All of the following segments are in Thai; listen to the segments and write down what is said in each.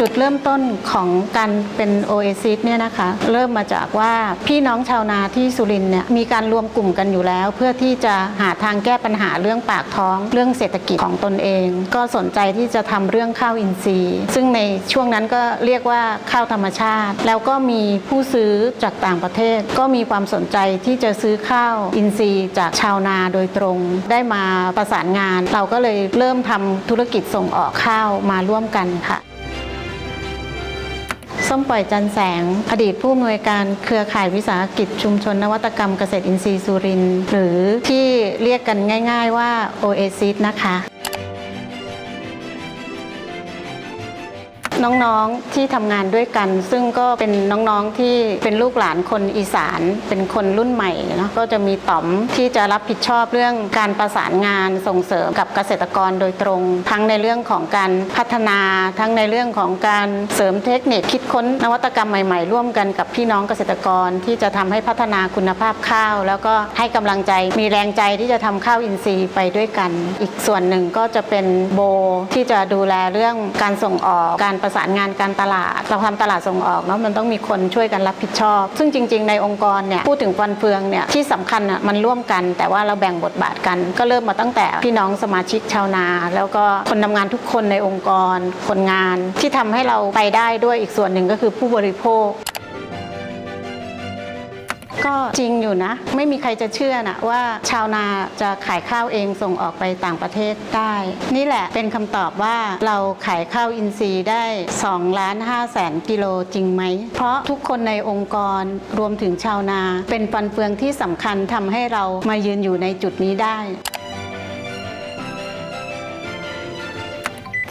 จุดเริ่มต้นของการเป็น Oasis เนี่ยนะคะเริ่มมาจากว่าพี่น้องชาวนาที่สุรินเนี่ยมีการรวมกลุ่มกันอยู่แล้ว เพื่อที่จะหาทางแก้ปัญหาเรื่องปากท้องเรื่องเศรษฐกิจของตนเอง ก็สนใจที่จะทำเรื่องข้าวอินทรีย์ ซึ่งในช่วงนั้นก็เรียกว่าข้าวธรรมชาติ แล้วก็มีผู้ซื้อจากต่างประเทศ ก็มีความสนใจที่จะซื้อข้าวอินทรีย์จากชาวนาโดยตรง ได้มาประสานงาน เราก็เลยเริ่มทำธุรกิจส่งออกข้าวมาร่วมกันค่ะ ส้มปล่อยจันแสง อดีตผู้อำนวยการเครือข่ายวิสาหกิจชุมชนนวัตกรรมเกษตรอินทรีย์สุรินหรือที่เรียกกันง่าย ๆว่า Oasis นะคะ น้องๆที่ทำงานด้วยกัน ซึ่งก็เป็นน้องๆที่เป็นลูกหลานคนอีสาน เป็นคนรุ่นใหม่เนาะก็จะมีต่อมที่จะรับผิดชอบเรื่องการประสานงานส่งเสริมกับเกษตรกรโดยตรง ทั้งในเรื่องของการพัฒนา ทั้งในเรื่องของการเสริมเทคนิคคิดค้นนวัตกรรมใหม่ๆ ร่วมกันกับพี่น้องเกษตรกรที่จะทำให้พัฒนาคุณภาพข้าว แล้วก็ให้กำลังใจมีแรงใจที่จะทำข้าวอินทรีย์ไปด้วยกัน อีกส่วนหนึ่งก็จะเป็นโบที่จะดูแลเรื่องการส่งออกการประสานงานการตลาด เราทำตลาดส่งออกเนาะมันต้องมีคนช่วยกันรับผิดชอบ ซึ่งจริง ๆ ในองค์กรเนี่ยพูดถึงฟันเฟืองเนี่ยที่สำคัญอะมันร่วมกัน แต่ว่าเราแบ่งบทบาทกัน ก็เริ่มมาตั้งแต่พี่น้องสมาชิกชาวนา แล้วก็คนทำงานทุกคนในองค์กร คนงานที่ทำให้เราไปได้ด้วยอีกส่วนหนึ่งก็คือผู้บริโภค ก็จริงอยู่นะ ไม่มีใครจะเชื่อนะว่าชาวนาจะขายข้าวเองส่งออกไปต่างประเทศได้ นี่แหละเป็นคำตอบว่าเราขายข้าวอินทรีย์ได้2ล้าน5แสนกิโลจริงไหม เพราะทุกคนในองค์กรรวมถึงชาวนา เป็นฟันเฟืองที่สำคัญทำให้เรามายืนอยู่ในจุดนี้ได้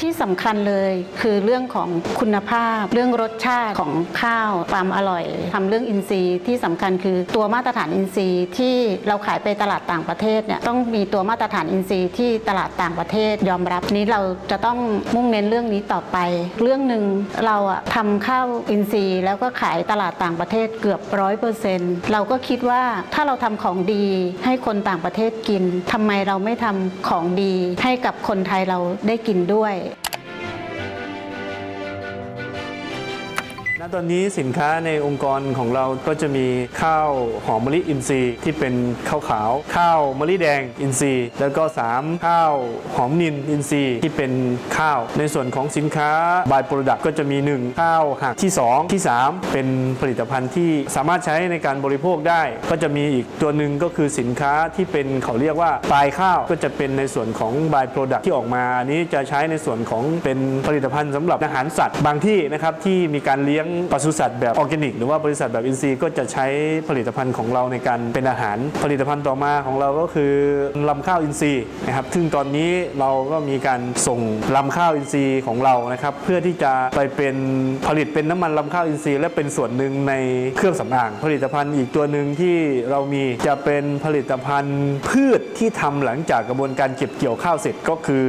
ที่สำคัญเลยคือเรื่องของคุณภาพ เรื่องรสชาติของข้าวความอร่อยทำเรื่องอินทรีย์ที่สำคัญคือตัวมาตรฐานอินทรีย์ที่เราขายไปตลาดต่างประเทศเนี่ยต้องมีตัวมาตรฐานอินทรีย์ที่ตลาดต่างประเทศยอมรับนี้เราจะต้องมุ่งเน้นเรื่องนี้ต่อไป เรื่องหนึ่งเราอะทำข้าวอินทรีย์ แล้วก็ขายตลาดต่างประเทศเกือบร้อยเปอร์เซ็นต์เราก็คิดว่าถ้าเราทำของดีให้คนต่างประเทศกินทำไมเราไม่ทำของดีให้กับคนไทยเราได้กินด้วย Україні. ณตอนนี้สินค้าในองค์กรของเราก็จะมีข้าวหอมมะลิอินทรีย์ที่เป็นข้าวขาว ข้าวมะลิแดงอินทรีย์ แล้วก็ 3 ข้าวหอมนินอินทรีย์ที่เป็นข้าว ในส่วนของสินค้าบายโปรดักต์ก็จะมี 1 ข้าวหักที่ 2 ที่ 3 เป็นผลิตภัณฑ์ที่สามารถใช้ในการบริโภคได้ ก็จะมีอีกตัวหนึ่งก็คือสินค้าที่เป็นเขาเรียกว่าปลายข้าวก็จะเป็นในส่วนของบายโปรดักต์ที่ออกมาอันนี้จะใช้ในส่วนของเป็นผลิตภัณฑ์สำหรับอาหารสัตว์บางที่นะครับที่มีการเลี้ยงปศุสัตว์แบบออร์แกนิก หรือว่าบริษัทแบบอินทรีย์ก็จะใช้ผลิตภัณฑ์ของเราในการเป็นอาหาร ผลิตภัณฑ์ต่อมาของเราก็คือลำข้าวอินทรีย์นะครับซึ่งตอนนี้เราก็มีการส่งลำข้าวอินทรีย์ของเรานะครับเพื่อที่จะไปเป็นผลิตเป็นน้ำมันลำข้าวอินทรีย์และเป็นส่วนหนึ่งในเครื่องสำอาง ผลิตภัณฑ์อีกตัวหนึ่งที่เรามีจะเป็นผลิตภัณฑ์พืชที่ทำหลังจากกระบวนการเก็บเกี่ยวข้าวเสร็จก็คือ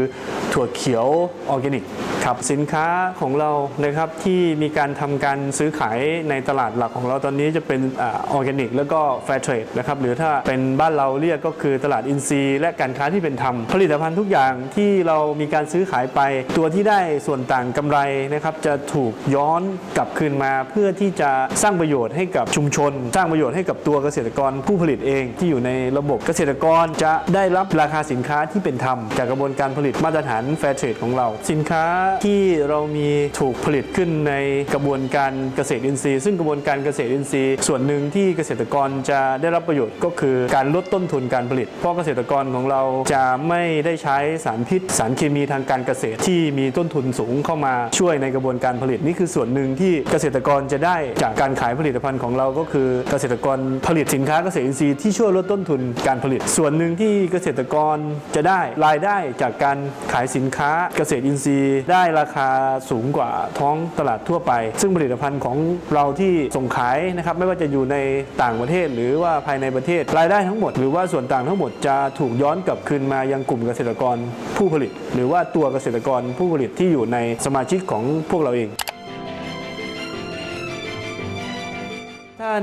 ถั่วเขียวออร์แกนิกครับสินค้าของเรานะครับที่มีการทำการซื้อขายในตลาดหลักของเราตอนนี้จะเป็นออร์แกนิก แล้วก็แฟร์เทรดนะครับหรือถ้าเป็นบ้านเราเรียกก็คือตลาดอินทรีย์และการค้าที่เป็นธรรม ผลิตภัณฑ์ทุกอย่างที่เรามีการซื้อขายไป ตัวที่ได้ส่วนต่างกำไรนะครับจะถูกย้อนกลับคืนมาเพื่อที่จะสร้างประโยชน์ให้กับชุมชน สร้างประโยชน์ให้กับตัวเกษตรกรผู้ผลิตเองที่อยู่ในระบบเกษตรกรจะได้รับราคาสินค้าที่เป็นธรรม จากกระบวนการผลิตมาตรฐานแฟร์เทรดของเรา สินค้าที่เรามีถูกผลิตขึ้นในกระบวนการการเกษตรอินทรีย์ ซึ่งกระบวนการเกษตรอินทรีย์ ส่วนหนึ่งที่เกษตรกรจะได้รับประโยชน์ก็คือการลดต้นทุนการผลิต เพราะเกษตรกรของเราจะไม่ได้ใช้สารพิษ สารเคมีทางการเกษตรที่มีต้นทุนสูงเข้ามาช่วยในกระบวนการผลิต นี่คือส่วนหนึ่งที่เกษตรกรจะได้จากการขายผลิตภัณฑ์ของเราก็คือเกษตรกรผลิตสินค้าเกษตรอินทรีย์ที่ช่วยลดต้นทุนการผลิต ส่วนหนึ่งที่เกษตรกรจะได้รายได้จากการขายสินค้าเกษตรอินทรีย์ ได้ราคาสูงกว่าท้องตลาดทั่วไป ซึ่งผลิตภัณฑ์ของเราที่ส่งขายนะครับไม่ว่าจะอยู่ในต่างประเทศ หรือว่าภายในประเทศรายได้ทั้งหมด หรือว่าส่วนต่างทั้งหมดจะถูกย้อนกลับคืนมายังกลุ่มเกษตรกรผู้ผลิต หรือว่าตัวเกษตรกรผู้ผลิตที่อยู่ในสมาชิกของพวกเราเอง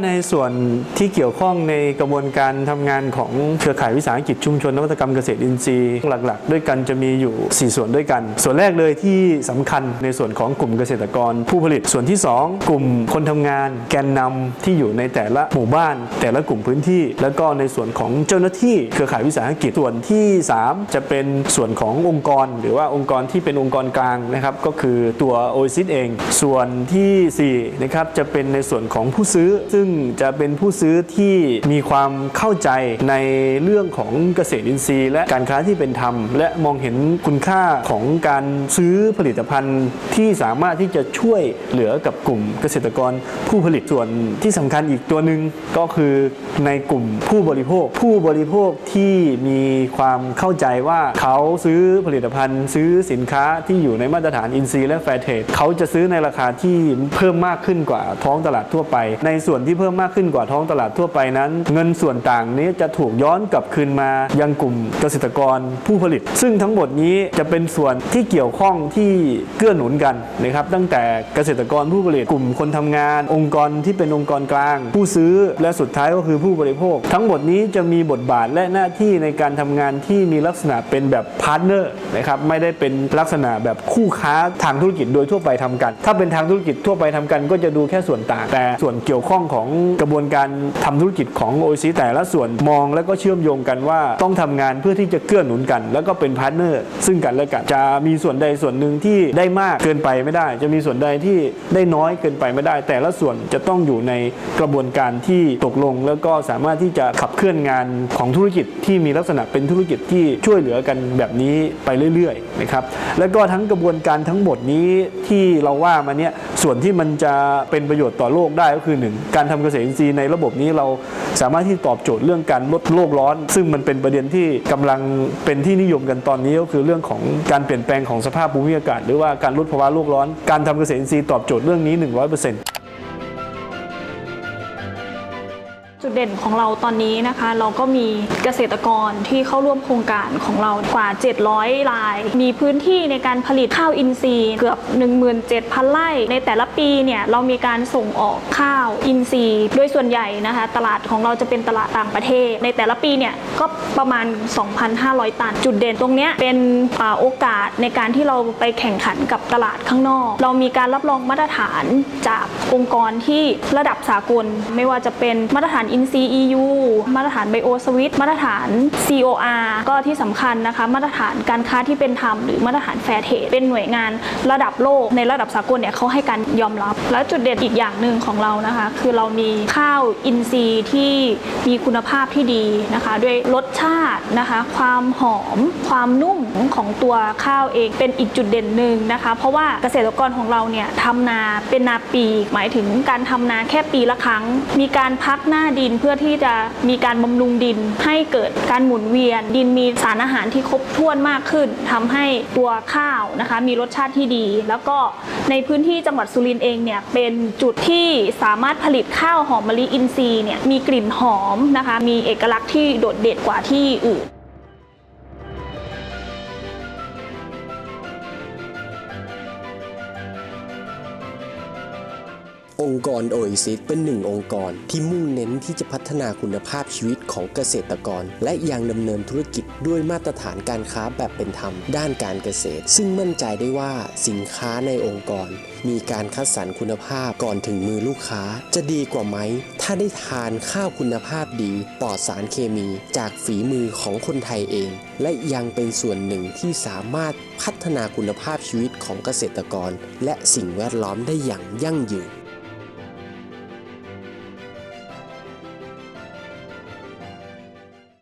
ในส่วนที่เกี่ยวข้องในกระบวนการทำงานของเครือข่ายวิสาหกิจชุมชนนวัตกรรมเกษตรอินทรีย์หลัก ๆ ด้วยกันจะมีอยู่ 4 ส่วนด้วยกัน ส่วนแรกเลยที่สำคัญในส่วนของกลุ่มเกษตรกรผู้ผลิต ส่วนที่ 2 กลุ่มคนทำงาน แกนนำที่อยู่ในแต่ละหมู่บ้าน แต่ละกลุ่มพื้นที่ แล้วก็ในส่วนของเจ้าหน้าที่เครือข่ายวิสาหกิจส่วนที่ 3 จะเป็นส่วนขององค์กร หรือว่าองค์กรที่เป็นองค์กรกลางนะครับก็คือตัว o อซิสเอง ส่วนที่4นะครับจะเป็นในส่วนของผู้ซื้อซึ่งจะเป็นผู้ซื้อที่มีความเข้าใจในเรื่องของเกษตรอินทรีย์ และการค้าที่เป็นธรรม และมองเห็นคุณค่าของการซื้อผลิตภัณฑ์ที่สามารถที่จะช่วยเหลือกับกลุ่มเกษตรกรผู้ผลิตส่วนที่สำคัญอีกตัวหนึ่งก็คือในกลุ่มผู้บริโภค ผู้บริโภคที่มีความเข้าใจว่าเขาซื้อผลิตภัณฑ์ ซื้อสินค้าที่อยู่ในมาตรฐานอินทรีย์และแฟร์เทรดเขาจะซื้อในราคาที่เพิ่มมากขึ้นกว่าท้องตลาดทั่วไป ในส่วนที่เพิ่มมากขึ้นกว่าท้องตลาดทั่วไปนั้น เงินส่วนต่างนี้จะถูกย้อนกลับคืนมายังกลุ่มเกษตรกรผู้ผลิต ซึ่งทั้งหมดนี้จะเป็นส่วนที่เกี่ยวข้องที่เกื้อหนุนกันนะครับตั้งแต่เกษตรกรผู้ผลิตกลุ่มคนทำงาน องค์กรที่เป็นองค์กรกลาง ผู้ซื้อและสุดท้ายก็คือผู้บริโภค ทั้งหมดนี้จะมีบทบาทและหน้าที่ในการทำงานที่มีลักษณะเป็นแบบพาร์ทเนอร์นะครับไม่ได้เป็นลักษณะแบบคู่ค้าทางธุรกิจโดยทั่วไปทำกัน ถ้าเป็นทางธุรกิจทั่วไปทำกัน ก็จะดูแค่ส่วนต่างแต่ส่วนเกี่ยวข้องของกระบวนการทำธุรกิจของ o อ c แต่ละส่วนมองแล้วก็เชื่อมโยงกันว่าต้องทำงานเพื่อที่จะเกื้อหนุนกัน แล้วก็เป็นพาร์ทเนอร์ซึ่งกันและกันจะมีส่วนใดส่วนหนึ่งที่ได้มากเกินไปไม่ได้ จะมีส่วนใดที่ได้น้อยเกินไปไม่ได้ แต่ละส่วนจะต้องอยู่ในกระบวนการที่ตกลง แล้วก็สามารถที่จะขับเคลื่อนงานของธุรกิจที่มีลักษณะเป็นธุรกิจที่ช่วยเหลือกันแบบนี้ไปเรื่อยๆนะครับแล้วก็ทั้งกระบวนการทั้งหมดนี้ที่เราว่ามาเนี่ยส่วนที่มันจะเป็นประโยชน์ต่อโลกได้ก็คือหนึ่งการทำเกษตรอินทรีย์ในระบบนี้เราสามารถที่ตอบโจทย์เรื่องการลดโลกร้อน ซึ่งมันเป็นประเด็นที่กำลังเป็นที่นิยมกันตอนนี้ก็คือเรื่องของการเปลี่ยนแปลงของสภาพภูมิอากาศ หรือว่าการลดภาวะโลกร้อน การทำเกษตรอินทรีย์ตอบโจทย์เรื่องนี้ 100% จุดเด่นของเราตอนนี้นะคะ เราก็มีเกษตรกรที่เข้าร่วมโครงการของเรากว่า 700 ราย มีพื้นที่ในการผลิตข้าวอินทรีย์เกือบ 17,000 ไร่ ในแต่ละปีเนี่ยเรามีการส่งออกข้าวอินทรีย์ โดยส่วนใหญ่นะคะ ตลาดของเราจะเป็นตลาดต่างประเทศ ในแต่ละปีเนี่ยก็ประมาณ 2,500 ตัน จุดเด่นตรงนี้เป็นอโอกาสในการที่เราไปแข่งขันกับตลาดข้างนอก เรามีการรับรองมาตรฐานจากองค์กรที่ระดับสากล ไม่ว่าจะเป็นมาตรฐาน i n c EU มาตรฐาน Bio s w i t มาตรฐาน COR ก็ที่สำคัญนะคะ มาตรฐานการค้าที่เป็นธรรมหรือมาตรฐาน Fair Trade เป็นหน่วยงานระดับโลกในระดับสากลเนี่ยเขาให้การยอมรับ และจุดเด่นอีกอย่างหนึ่งของเรานะคะ คือเรามีข้าวอินทรีย์ที่มีคุณภาพที่ดีนะคะด้วยรสชาตินะคะ ความหอม ความนุ่มของตัวข้าวเองเป็นอีกจุดเด่นหนึ่งนะคะ เพราะว่าเกษตรกรของเราเนี่ยทำนาเป็นนาปี หมายถึงการทำนาแค่ปีละครั้ง มีการพักหน้าดินเพื่อที่จะมีการบำรุงดิน ให้เกิดการหมุนเวียน ดินมีสารอาหารที่ครบถ้วนมากขึ้นทำให้ตัวข้าวนะคะ มีรสชาติที่ดี แล้วก็ในพื้นที่จังหวัดสุรินทร์เองเนี่ยเป็นจุดที่สามารถผลิตข้าวหอมมะลิอินทรีย์เนี่ยมีกลิ่นหอมนะคะ มีเอกลักษณ์ที่โดดเด่นกว่าที่อื่น องค์กรโอเอซิสเป็นหนึ่งองค์กรที่มุ่งเน้นที่จะพัฒนาคุณภาพชีวิตของเกษตรกร และยังดำเนินธุรกิจด้วยมาตรฐานการค้าแบบเป็นธรรม ด้านการเกษตร ซึ่งมั่นใจได้ว่าสินค้าในองค์กร มีการคัดสรรคุณภาพก่อนถึงมือลูกค้า จะดีกว่าไหม ถ้าได้ทานข้าวคุณภาพดีปลอดสารเคมี จากฝีมือของคนไทยเอง และยังเป็นส่วนหนึ่งที่สามารถพัฒนาคุณภาพชีวิตของเกษตรกร และสิ่งแวดล้อมได้อย่างยั่งยืน